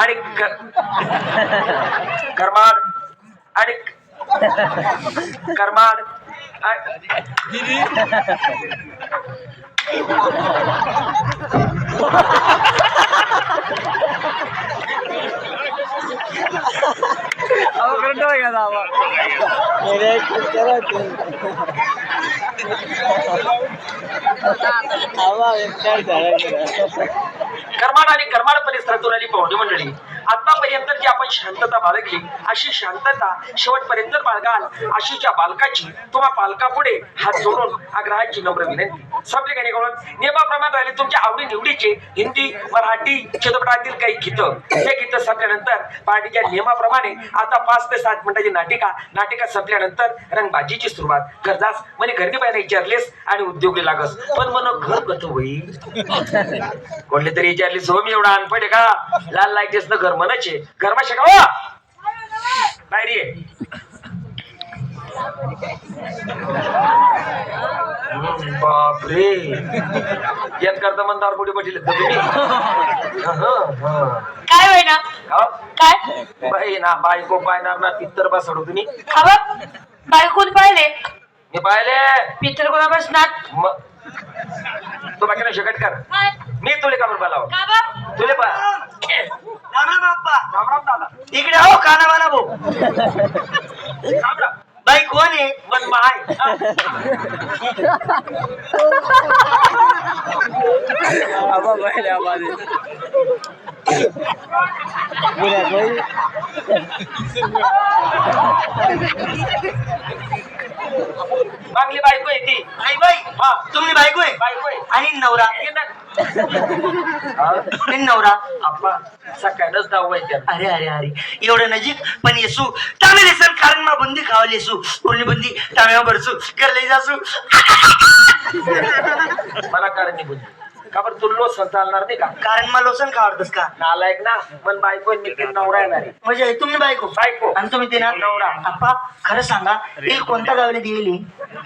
आणि ग- करमाड. आणि करमाड. आ- होय का आवा करमाड आणि करमाड परिसरातून आली पाहुणे मंडळी. आतापर्यंत जी आपण शांतता बाळगली अशी शांतता शेवटपर्यंत बाळगाल अशीच्या बालकाची तुम्हा पालकापुढे हात जोडून आग्रहाची नम्र विनंती. संपले गाणी करून नियमाप्रमाणे राहिले तुमच्या आवडी निवडीचे हिंदी मराठी चित्रपटातील काही गीतं. हे गीतं संपल्यानंतर पार्टीच्या नियमाप्रमाणे आता पाच ते सात मिनिटाची नाटिका नाटिका संपल्यानंतर रंगबाजीची सुरुवात. गरजास म्हणे गर्दी पाहिजे विचारलेस आणि उद्योगी लागस. पण मन घर कथ होईल? कोणले तरी विचारलीस हो मी एवढा अनपड आहे का? लाल लायतेस ना घर म्हणायचे गरमा शिकावा बाहेर ये बापरे. यात करता म्हणता कुठे बसले तुम्ही. हं, हं. काय होय ना? का? काय? बाई ना बायको पायणार ना पित्तर बसडू तुम्ही. खावा बायकोन पाहिले? मी पाहिले. पित्र कोणा बसणार? तू बाकी नाही शकत कर मी तुले का बरं बोलावं? बा तुले पा राम राम बाप्पा राम राम दादा इकडे हो काना बाना भाऊ राम राम बाई कोण आहे मन माय आबा बैल आबादे बुरा कोई मागली बायको आहे ती. आई बाई. हा. तुम्ही बायको आहे? बायको आहे. आणि नवरा? आणि नवरा? आप्पा सकाळच त्यात अरे अरे अरे. एवढं नजीक? पण येसू तामे लेसन कारण मा बुंदी खावा लेसू पूर्ण बुंदी तामे भरसू. करले जासू. मला कारण नाही बुद्धी का बरं तू लो चालणार नाही का? कारण मा लोसन खावडतस का? नालायक ना मन बायको नवरा येणार आहे. म्हणजे तुम्ही बायको? बायको. आणि तुम्ही ते ना नवरा. आप्पा खरं सांगा हे कोणत्या गावाला दिली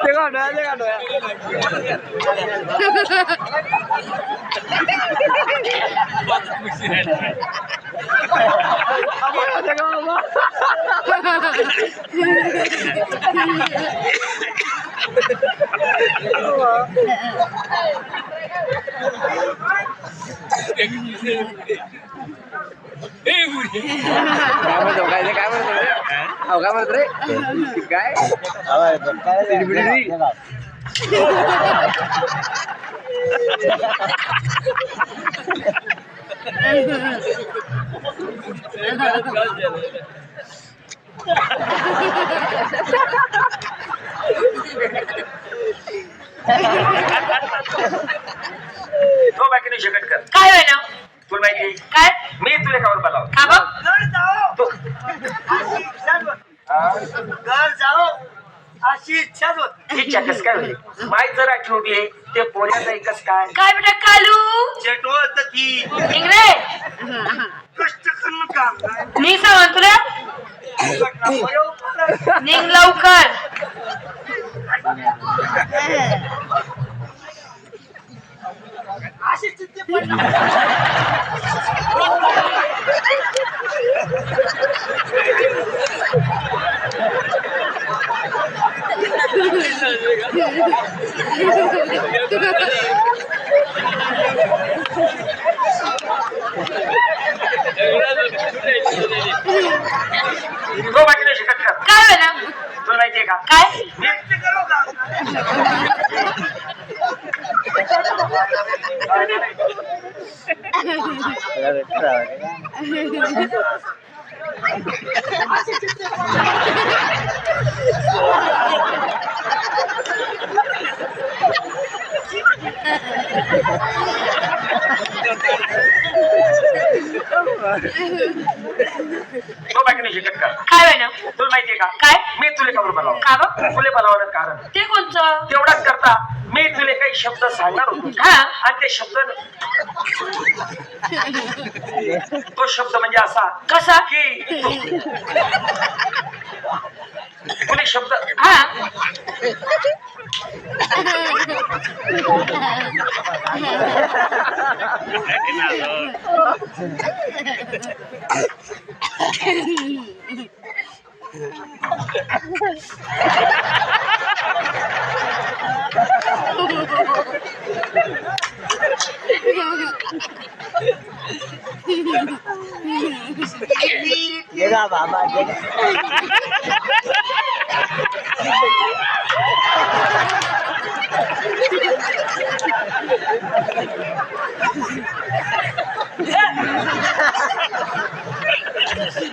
Tengok dah, tengok dah. Apa yang tengok apa? Apa? काय म्हणतो काय ते काय म्हणतो रे अहो काय म्हणतो रे काय तिडबिडी. तो बाकी नाही शकत कर काय होय ना तुला माहिती आहे? काय मी तुला कावर बोलाव का बा तू घर जाओ अशी इच्छाच होत. इच्छा कस काय होईल माय जर आठवण उभी आहे ते पोऱ्याचं एकच काय? काय बेटा कालू? चटवत ती इंगळे? कष्ट करून काम. काय मी सांग तुला. निघ लवकर. अशी चित्ते पडली. तो बाकी नाही शकत कर काय होय ना तुला माहितीये का काय कष्ट तो बाकी शकत कर काय ना तुला माहितीये का? काय? मी तुले का बोलावं का ग तुले बोलावलं कारण. ते कोणचं? तेवढाच करता मी तुले काही शब्द सांगणार होतो. हा. आणि ते शब्द तो शब्द म्हणजे असा कसा? की तुले शब्द? हा.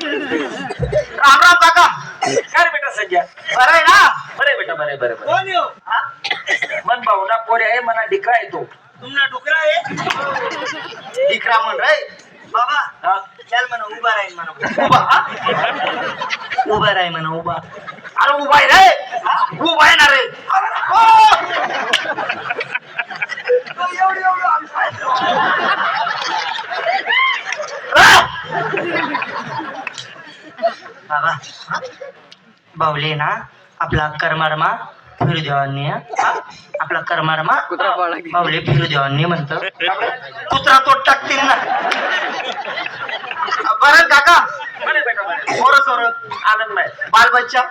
राम राम काका काय रे बेटा संजय बरं आहे ना? बरे बेटा बरे बरे बरे हा? मन भावना पोरे आहे मना डिकरा येतो तुमना डुकरा आहे? डिकरा म्हण रे. बाबा हा? चल म्हणा उभा राहील म्हणा. उभा हा? उभा राहील म्हणा उभा. अरे उभा आहे रे? उभा आहे ना रे! बाबा हा? बावले ना आपला करमारमा फिरू देवांनी? आपला करमारमा. बावले फिरू देवांनी म्हणत कुत्रा तो टाकतील ना बरं काका. बरे सोर? आनंद नाही. बाल बच्चा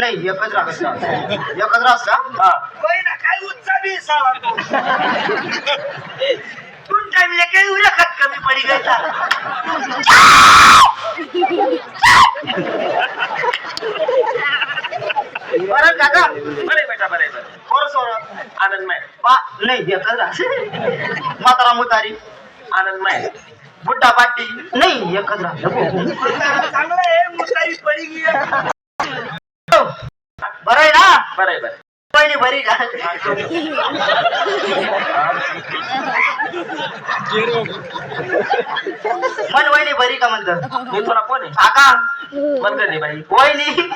नाही एकच राहत एकच का हा. काय उत्साही तू? टाइमले काही उरखत कमी पडी गयता बरं काका. बरे बेटा बरे बरे सोर? आनंदमय बा नाही एकच म्हातारा मुतारी आनंदमय बुड्ढा पाटी. नाही एकच राहत चांगलं आहे मुतारी पडी बरं आहे ना? बरे बरे पहिली बरी का? मन वहिनी बरी का म्हणत? मी तुला कोण आहे? मन कर रे बाई. वहिनी?